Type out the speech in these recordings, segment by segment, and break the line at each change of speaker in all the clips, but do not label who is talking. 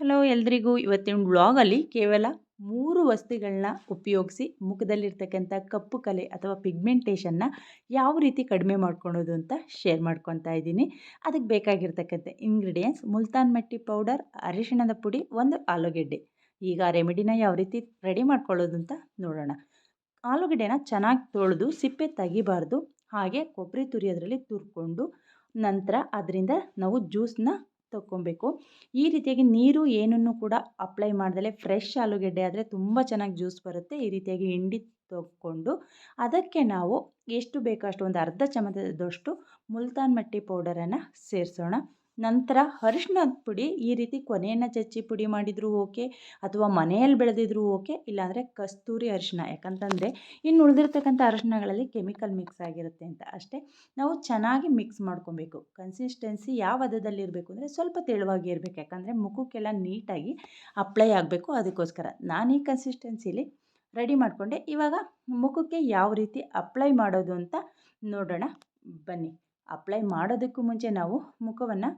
Hello ಎಲ್ರಿಗೂ. ಇವತ್ತಿನ ವ್ಲಾಗಲ್ಲಿ ಕೇವಲ ಮೂರು ವಸ್ತುಗಳನ್ನ ಉಪಯೋಗಿಸಿ ಮುಖದಲ್ಲಿರ್ತಕ್ಕಂಥ ಕಪ್ಪು ಕಲೆ ಅಥವಾ ಪಿಗ್ಮೆಂಟೇಷನ್ನ ಯಾವ ರೀತಿ ಕಡಿಮೆ ಮಾಡ್ಕೊಳೋದು ಅಂತ ಶೇರ್ ಮಾಡ್ಕೊತಾ ಇದ್ದೀನಿ. ಅದಕ್ಕೆ ಬೇಕಾಗಿರ್ತಕ್ಕಂಥ ಇಂಗ್ರೀಡಿಯೆಂಟ್ಸ್ ಮುಲ್ತಾನ್ ಮಟ್ಟಿ ಪೌಡರ್ ಅರಿಶಿಣದ ಪುಡಿ, ಒಂದು ಆಲೂಗೆಡ್ಡೆ. ಈಗ ರೆಮಿಡಿನ ಯಾವ ರೀತಿ ರೆಡಿ ಮಾಡ್ಕೊಳ್ಳೋದು ಅಂತ ನೋಡೋಣ. ಆಲೂಗಡ್ಡೆನ ಚೆನ್ನಾಗಿ ತೊಳೆದು ಸಿಪ್ಪೆ ತೆಗಿಬಾರ್ದು. ಹಾಗೆ ಕೊಬ್ಬರಿ ತುರಿಯೋದ್ರಲ್ಲಿ ತುರ್ಕೊಂಡು ನಂತರ ಅದರಿಂದ ನಾವು ಜ್ಯೂಸನ್ನ ತಗೊಬೇಕು ಈ ರೀತಿಯಾಗಿ ನೀರು ಏನನ್ನು ಕೂಡ ಅಪ್ಲೈ ಮಾಡ್ದಲೇ ಫ್ರೆಶ್ ಆಲೂಗೆಡ್ಡೆ ಆದರೆ ತುಂಬ ಚೆನ್ನಾಗಿ ಜ್ಯೂಸ್ ಬರುತ್ತೆ. ಈ ರೀತಿಯಾಗಿ ಹಿಂಡಿ ತಗೊಂಡು ಅದಕ್ಕೆ ನಾವು ಎಷ್ಟು ಬೇಕೋ ಅಷ್ಟು ಒಂದು ಅರ್ಧ ಚಮಚದಷ್ಟು ಮುಲ್ತಾನ್ ಮಟ್ಟಿ ಪೌಡರನ್ನು ಸೇರಿಸೋಣ. ನಂತರ ಅರಿಶಿಣದ ಪುಡಿ, ಈ ರೀತಿ ಕೊನೆಯನ್ನು ಚಚ್ಚಿ ಪುಡಿ ಮಾಡಿದರೂ ಓಕೆ, ಅಥವಾ ಮನೆಯಲ್ಲಿ ಬೆಳೆದಿದ್ರು ಓಕೆ, ಇಲ್ಲಾಂದರೆ ಕಸ್ತೂರಿ ಅರಿಶಿಣ. ಯಾಕಂತಂದರೆ ಇನ್ನು ಉಳಿದಿರ್ತಕ್ಕಂಥ ಅರಿಶಿಣಗಳಲ್ಲಿ ಕೆಮಿಕಲ್ ಮಿಕ್ಸ್ ಆಗಿರುತ್ತೆ ಅಂತ. ಅಷ್ಟೇ, ನಾವು ಚೆನ್ನಾಗಿ ಮಿಕ್ಸ್ ಮಾಡ್ಕೊಬೇಕು. ಕನ್ಸಿಸ್ಟೆನ್ಸಿ ಯಾವ ಹದದಲ್ಲಿರಬೇಕು ಅಂದರೆ ಸ್ವಲ್ಪ ತೆಳುವಾಗಿ ಇರಬೇಕು. ಯಾಕಂದರೆ ಮುಖಕ್ಕೆಲ್ಲ ನೀಟಾಗಿ ಅಪ್ಲೈ ಆಗಬೇಕು ಅದಕ್ಕೋಸ್ಕರ. ನಾನು ಈ ಕನ್ಸಿಸ್ಟೆನ್ಸಿಲಿ ರೆಡಿ ಮಾಡಿಕೊಂಡೆ. ಇವಾಗ ಮುಖಕ್ಕೆ ಯಾವ ರೀತಿ ಅಪ್ಲೈ ಮಾಡೋದು ಅಂತ ನೋಡೋಣ. ಬನ್ನಿ. ಅಪ್ಲೈ ಮಾಡೋದಕ್ಕೂ ಮುಂಚೆ ನಾವು ಮುಖವನ್ನು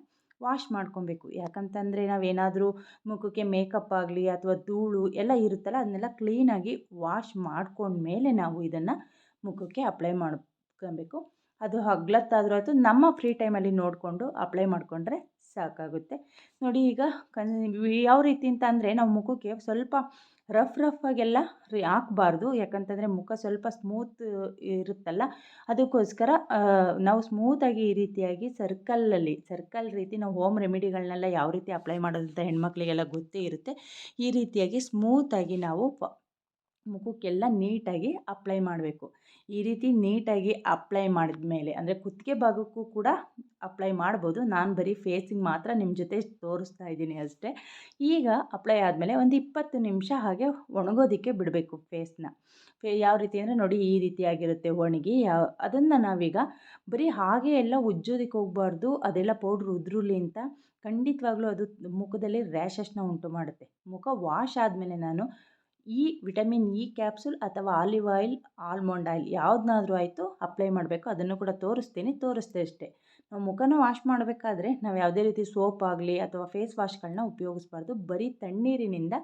ವಾಶ್ ಮಾಡ್ಕೊಬೇಕು. ಯಾಕಂತಂದರೆ ನಾವೇನಾದರೂ ಮುಖಕ್ಕೆ ಮೇಕಪ್ ಆಗಲಿ ಅಥವಾ ಧೂಳು ಎಲ್ಲ ಇರುತ್ತಲ್ಲ, ಅದನ್ನೆಲ್ಲ ಕ್ಲೀನಾಗಿ ವಾಶ್ ಮಾಡ್ಕೊಂಡ್ಮೇಲೆ ನಾವು ಇದನ್ನು ಮುಖಕ್ಕೆ ಅಪ್ಲೈ ಮಾಡ್ಕೊಬೇಕು. ಅದು ಹಗ್ಲತ್ತಾದರೂ ಆಯಿತು, ನಮ್ಮ ಫ್ರೀ ಟೈಮಲ್ಲಿ ನೋಡಿಕೊಂಡು ಅಪ್ಲೈ ಮಾಡಿಕೊಂಡ್ರೆ ಸಾಕಾಗುತ್ತೆ. ನೋಡಿ ಈಗ ಕನ್, ಯಾವ ರೀತಿ ಅಂತ ಅಂದರೆ ನಾವು ಮುಖಕ್ಕೆ ಸ್ವಲ್ಪ ರಫ್ ರಫ್ ಆಗೆಲ್ಲ ಹಾಕ್ಬಾರ್ದು. ಯಾಕಂತಂದರೆ ಮುಖ ಸ್ವಲ್ಪ ಸ್ಮೂತ್ ಇರುತ್ತಲ್ಲ? ಅದಕ್ಕೋಸ್ಕರ ನಾವು ಸ್ಮೂತಾಗಿ ಈ ರೀತಿಯಾಗಿ ಸರ್ಕಲಲ್ಲಿ ಸರ್ಕಲ್ ರೀತಿ ನಾವು ಹೋಮ್ ರೆಮಿಡಿಗಳನ್ನೆಲ್ಲ ಯಾವ ರೀತಿ ಅಪ್ಲೈ ಮಾಡೋದಂತ ಹೆಣ್ಮಕ್ಳಿಗೆಲ್ಲ ಗೊತ್ತೇ ಇರುತ್ತೆ. ಈ ರೀತಿಯಾಗಿ ಸ್ಮೂತಾಗಿ ನಾವು ಮುಖಕ್ಕೆಲ್ಲ ನೀಟಾಗಿ ಅಪ್ಲೈ ಮಾಡಬೇಕು. ಈ ರೀತಿ ನೀಟಾಗಿ ಅಪ್ಲೈ ಮಾಡಿದ ಮೇಲೆ ಅಂದರೆ ಕುತ್ತಿಗೆ ಭಾಗಕ್ಕೂ ಕೂಡ ಅಪ್ಲೈ ಮಾಡ್ಬೋದು. ನಾನು ಬರೀ ಫೇಸಿಗೆ ಮಾತ್ರ ನಿಮ್ಮ ಜೊತೆ ತೋರಿಸ್ತಾ ಇದ್ದೀನಿ ಅಷ್ಟೇ. ಈಗ ಅಪ್ಲೈ ಆದಮೇಲೆ ಒಂದು ಇಪ್ಪತ್ತು ನಿಮಿಷ ಹಾಗೆ ಒಣಗೋದಕ್ಕೆ ಬಿಡಬೇಕು ಫೇಸ್ನ ಫೇ, ಯಾವ ರೀತಿ ಅಂದರೆ ನೋಡಿ ಈ ರೀತಿಯಾಗಿರುತ್ತೆ ಒಣಗಿ. ಯಾವ ಅದನ್ನು ನಾವೀಗ ಬರೀ ಹಾಗೆ ಎಲ್ಲ ಉಜ್ಜೋದಕ್ಕೆ ಹೋಗಬಾರ್ದು, ಅದೆಲ್ಲ ಪೌಡ್ರ್ ಉದ್ರುಲಿ ಅಂತ ಖಂಡಿತವಾಗ್ಲೂ ಅದು ಮುಖದಲ್ಲಿ ರ್ಯಾಷಸ್ನ ಉಂಟು ಮಾಡುತ್ತೆ. ಮುಖ ವಾಶ್ ಆದಮೇಲೆ ನಾನು ಈ ವಿಟಮಿನ್ ಇ ಕ್ಯಾಪ್ಸುಲ್ ಅಥವಾ ಆಲಿವ್ ಆಯಿಲ್, ಆಲ್ಮಂಡ್ ಆಯಿಲ್ ಯಾವುದನ್ನಾದ್ರೂ ಆಯಿತು ಅಪ್ಲೈ ಮಾಡಬೇಕು. ಅದನ್ನು ಕೂಡ ತೋರಿಸ್ತೀನಿ. ತೋರಿಸ್ದೆ ಅಷ್ಟೇ. ನಾವು ಮುಖನ ವಾಶ್ ಮಾಡಬೇಕಾದ್ರೆ ನಾವು ಯಾವುದೇ ರೀತಿ ಸೋಪ್ ಆಗಲಿ ಅಥವಾ ಫೇಸ್ ವಾಶ್ಗಳನ್ನ ಉಪಯೋಗಿಸ್ಬಾರ್ದು. ಬರೀ ತಣ್ಣೀರಿನಿಂದ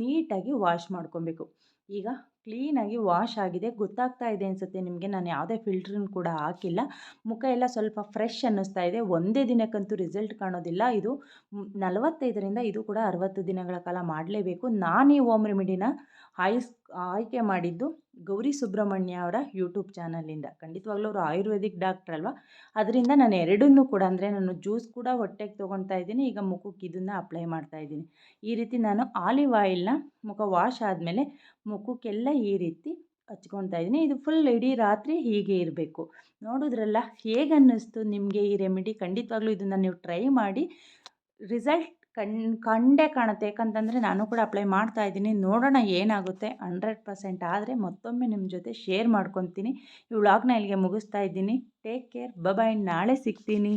ನೀಟಾಗಿ ವಾಶ್ ಮಾಡ್ಕೊಬೇಕು. ಈಗ ಕ್ಲೀನಾಗಿ ವಾಶ್ ಆಗಿದೆ. ಗೊತ್ತಾಗ್ತಾ ಇದೆ ಅನಿಸುತ್ತೆ ನಿಮಗೆ. ನಾನು ಯಾವುದೇ ಫಿಲ್ಟ್ರನ್ನು ಕೂಡ ಹಾಕಿಲ್ಲ. ಮುಖ ಎಲ್ಲ ಸ್ವಲ್ಪ ಫ್ರೆಶ್ ಅನ್ನಿಸ್ತಾ ಇದೆ. ಒಂದೇ ದಿನಕ್ಕಂತೂ ರಿಸಲ್ಟ್ ಕಾಣೋದಿಲ್ಲ. ಇದು ನಲವತ್ತೈದರಿಂದ ಇದು ಕೂಡ ಅರವತ್ತು ದಿನಗಳ ಕಾಲ ಮಾಡಲೇಬೇಕು. ನಾನು ಈ ಓಮ್ ರೆಮಿಡಿನ ಆಯ್ಸ್, ಆಯ್ಕೆ ಮಾಡಿದ್ದು ಗೌರಿ ಸುಬ್ರಹ್ಮಣ್ಯ ಅವರ ಯೂಟ್ಯೂಬ್ ಚಾನಲಿಂದ. ಖಂಡಿತವಾಗ್ಲೂ ಅವರು ಆಯುರ್ವೇದಿಕ್ ಡಾಕ್ಟ್ರ್ ಅಲ್ವಾ? ಅದರಿಂದ ನಾನು ಎರಡನ್ನೂ ಕೂಡ, ಅಂದರೆ ನಾನು ಜ್ಯೂಸ್ ಕೂಡ ಹೊಟ್ಟೆಗೆ ತೊಗೊತಾ ಇದ್ದೀನಿ, ಈಗ ಮುಖಕ್ಕೆ ಇದನ್ನು ಅಪ್ಲೈ ಮಾಡ್ತಾ ಇದ್ದೀನಿ. ಈ ರೀತಿ ನಾನು ಆಲಿವ್ ಆಯಿಲ್ನ ಮುಖ ವಾಶ್ ಆದಮೇಲೆ ಮುಖಕ್ಕೆಲ್ಲ ಈ ರೀತಿ ಹಚ್ಕೊತಾ ಇದ್ದೀನಿ. ಇದು ಫುಲ್ ಇಡೀ ರಾತ್ರಿ ಹೀಗೆ ಇರಬೇಕು. ನೋಡಿದ್ರಲ್ಲ ಹೇಗೆ ಅನ್ನಿಸ್ತು ನಿಮಗೆ ಈ ರೆಮಿಡಿ ಖಂಡಿತವಾಗ್ಲೂ ಇದನ್ನು ನೀವು ಟ್ರೈ ಮಾಡಿ ರಿಸಲ್ಟ್ ಕಣ್, ಕಂಡೇ ಕಾಣುತ್ತೆ. ಯಾಕಂತಂದರೆ ನಾನು ಕೂಡ ಅಪ್ಲೈ ಮಾಡ್ತಾ ಇದ್ದೀನಿ. ನೋಡೋಣ ಏನಾಗುತ್ತೆ. ಹಂಡ್ರೆಡ್ ಪರ್ಸೆಂಟ್ ಆದರೆ ಮತ್ತೊಮ್ಮೆ ನಿಮ್ಮ ಜೊತೆ ಶೇರ್ ಮಾಡ್ಕೊತೀನಿ. ಈ ಇಲ್ಲಿಗೆ ಮುಗಿಸ್ತಾ ಇದ್ದೀನಿ. ಟೇಕ್ ಕೇರ್ ಬಬಾಯ್ ನಾಳೆ ಸಿಗ್ತೀನಿ.